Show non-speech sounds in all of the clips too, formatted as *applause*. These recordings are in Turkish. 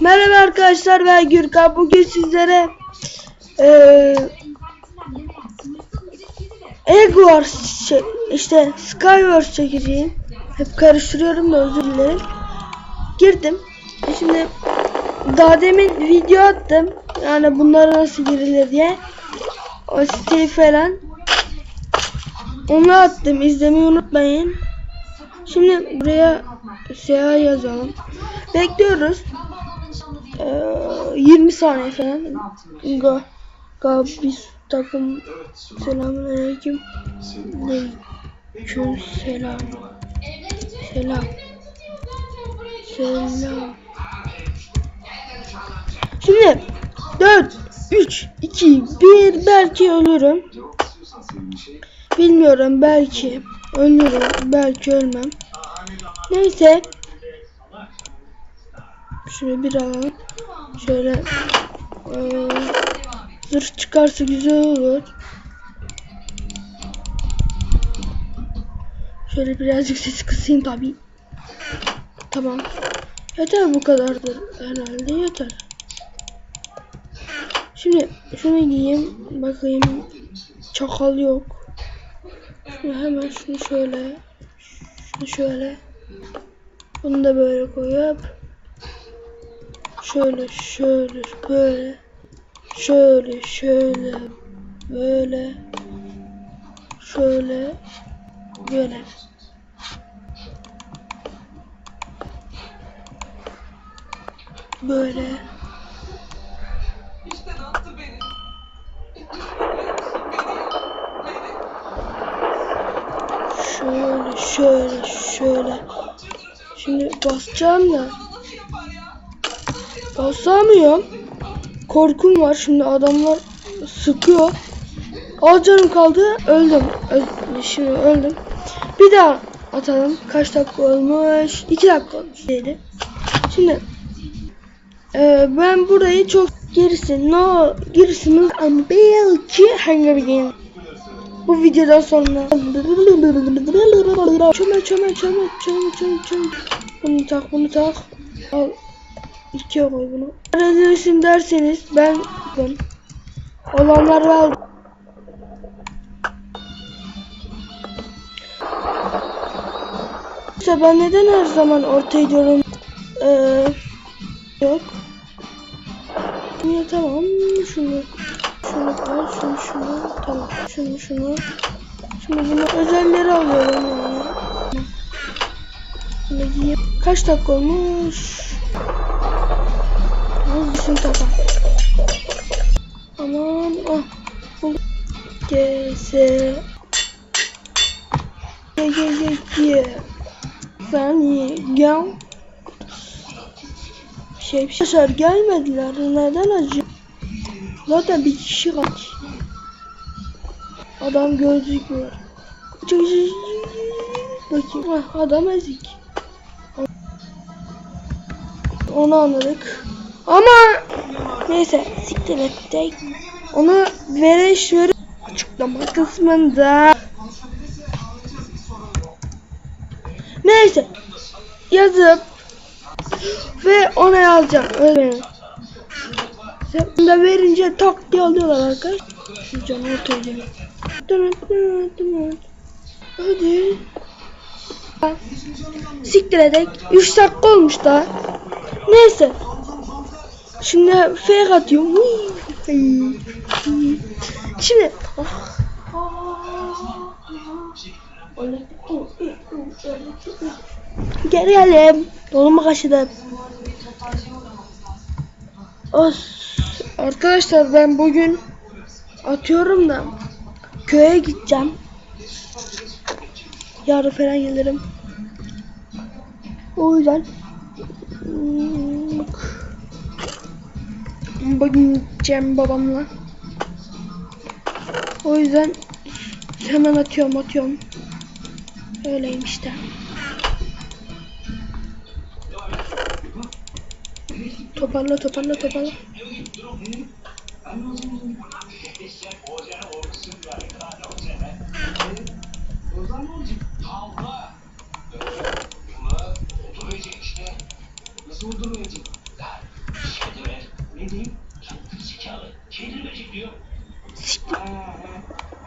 Merhaba arkadaşlar ben Gürkan. Bugün sizlere eee Egg Wars işte Skywars çekeceğim. Hep karıştırıyorum da özür dilerim. Girdim. Şimdi daha demin video attım. Yani bunlara nasıl girilir diye. O siteyi falan. Onu attım. İzlemeyi unutmayın. Şimdi buraya SEA yazalım. Bekliyoruz. Ee, 20 saniye falan. Ga, ga biz takım selamünaleyküm. Aleyküm selam. Selam. Selam. Şimdi 4 3 2 1 belki ölürüm. Bilmiyorum belki ölürüm belki ölmem. Neyse. Şöyle bir alalım. Şöyle eee zırh çıkarsa güzel olur. Şöyle birazcık sesi kısayım tabi. Tamam. Yeter bu kadardır herhalde yeter. Şimdi şunu giyeyim bakayım çakal yok. Şimdi hemen şunu şöyle şunu şöyle bunu da böyle koyup şöyle şöyle böyle. Şöyle şöyle böyle. Şöyle böyle. Böyle. İşte yaptı beni? şöyle şöyle şöyle. Şimdi basacağım da basamıyorum korkum var. Şimdi adamlar sıkıyor. Az canım kaldı. Öldüm. Öl- şimdi öldüm. Bir daha atalım. Kaç dakika olmuş? 2 dakika olmuş. Dedi şimdi e, ben burayı çok gerisi no gerisini ama belki Hunger Games bu videodan sonra. Çöme çöme çöme çöme çöme çöme bunu tak bunu tak. Al ikiye koy bunu. Neredesin derseniz ben ben olanlar var İşte ben neden her zaman ortaya diyorum? Ee, yok. Niye? Tamam şunu şunu koy şunu şunu tamam şunu şunu. Şimdi bunu özelleri alıyorum yani. Giyeyim. kaç dakika olmuş Al tamam Aman ah Gese Ge ge ge ge Saniye gel şey bir şey gelmediler. Neden acı? Zaten bir kişi kaç adam gözükmüyor bakayım. Heh, adam ezik. Onu anladık ama neyse siktir ettik onu veriş ver açıklama kısmında neyse yazıp ve ona yazacağım öyle. Sen da verince tak diye alıyorlar arkadaş. Şu canı dön. Hadi. Siktir edek. 3 dakika olmuş daha. Neyse. Şimdi fake atıyorum. Şimdi Geri gelelim. Dolumu kaşıdım. Os. Arkadaşlar ben bugün atıyorum da köye gideceğim. Yarın falan gelirim. O yüzden bugün gideceğim babamla. O yüzden hemen atıyorum atıyorum. Öyleyim işte. Toparla toparla toparla. Nasıl vurdurmayacak?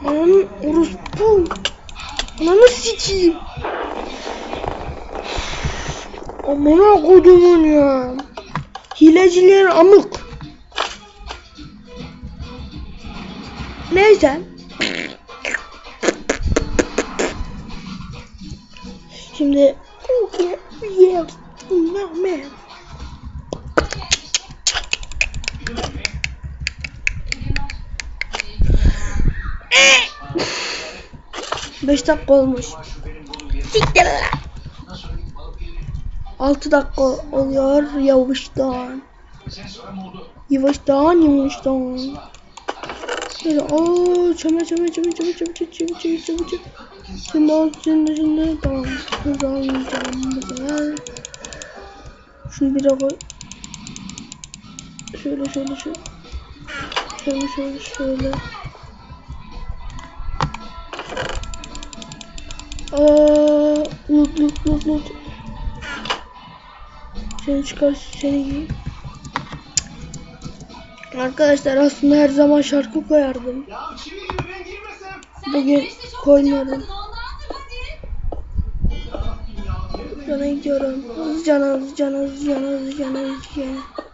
Ananın orospu. Ananı sikeyim. Amına kodumun ya. Hileciler amık. Neyse. Şimdi yeah, no man. Beş dakika olmuş. Siktir lan. Altı dakika oluyor yavaştan. Yavaştan yavaştan. Böyle ooo çöme çöme çöme çöme çöme çöme çöme çöme çöme çöme Şimdi al şimdi şimdi tamam hızlı alacağım bu sefer Şunu bir koy Şöyle şöyle şöyle Şöyle şöyle şöyle Aa, loot loot loot loot. Seni çıkar seni. Arkadaşlar aslında her zaman şarkı koyardım. Bugün koymadım. Sana gidiyorum. Hızlıca hızlıca hızlıca hızlıca hızlıca.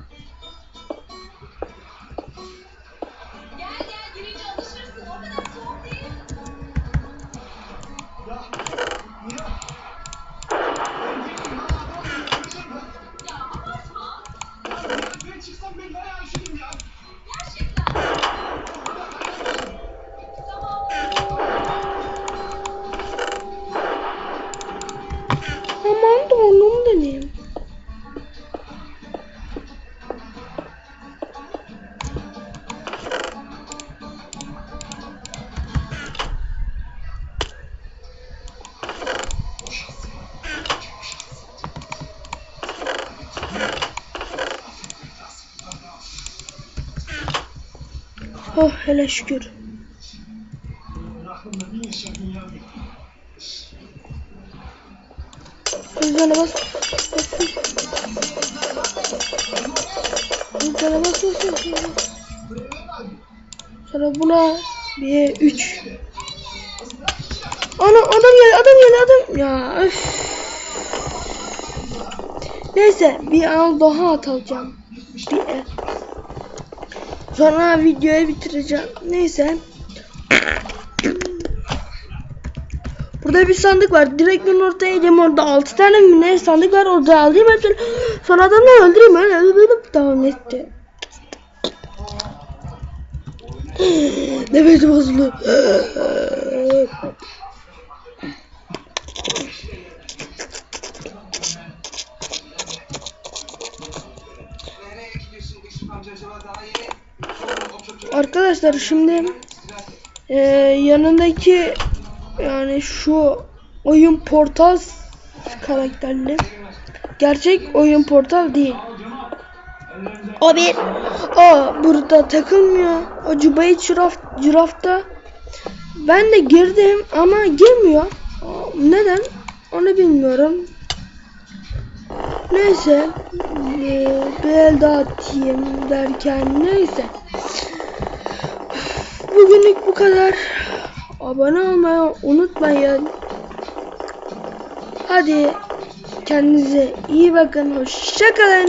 Oh hele şükür. Üzerine bas. Üzerine bas. Sonra buna bir üç. Ana adam geldi adam geldi adam. Ya öf. Neyse bir an daha atacağım. Bir. Sonra videoyu bitireceğim. Neyse. Burada bir sandık var. Direkt ben ortaya gideyim. Orada 6 tane mi sandık var. Orada alayım hepsini. Sonra adamları öldüreyim. Öyle böyle. Tamam etti. *gasps* Nefesim bozuldu. Arkadaşlar şimdi e, yanındaki yani şu oyun portal karakterli gerçek oyun portal değil. O bir o burada takılmıyor. O Cübeyt Ciraf, Ciraf'ta ben de girdim ama girmiyor. Aa, Neden? Onu bilmiyorum. Neyse e, bir el daha atayım derken neyse. Bugünlük bu kadar. Abone olmayı unutmayın. Hadi kendinize iyi bakın. Hoşçakalın.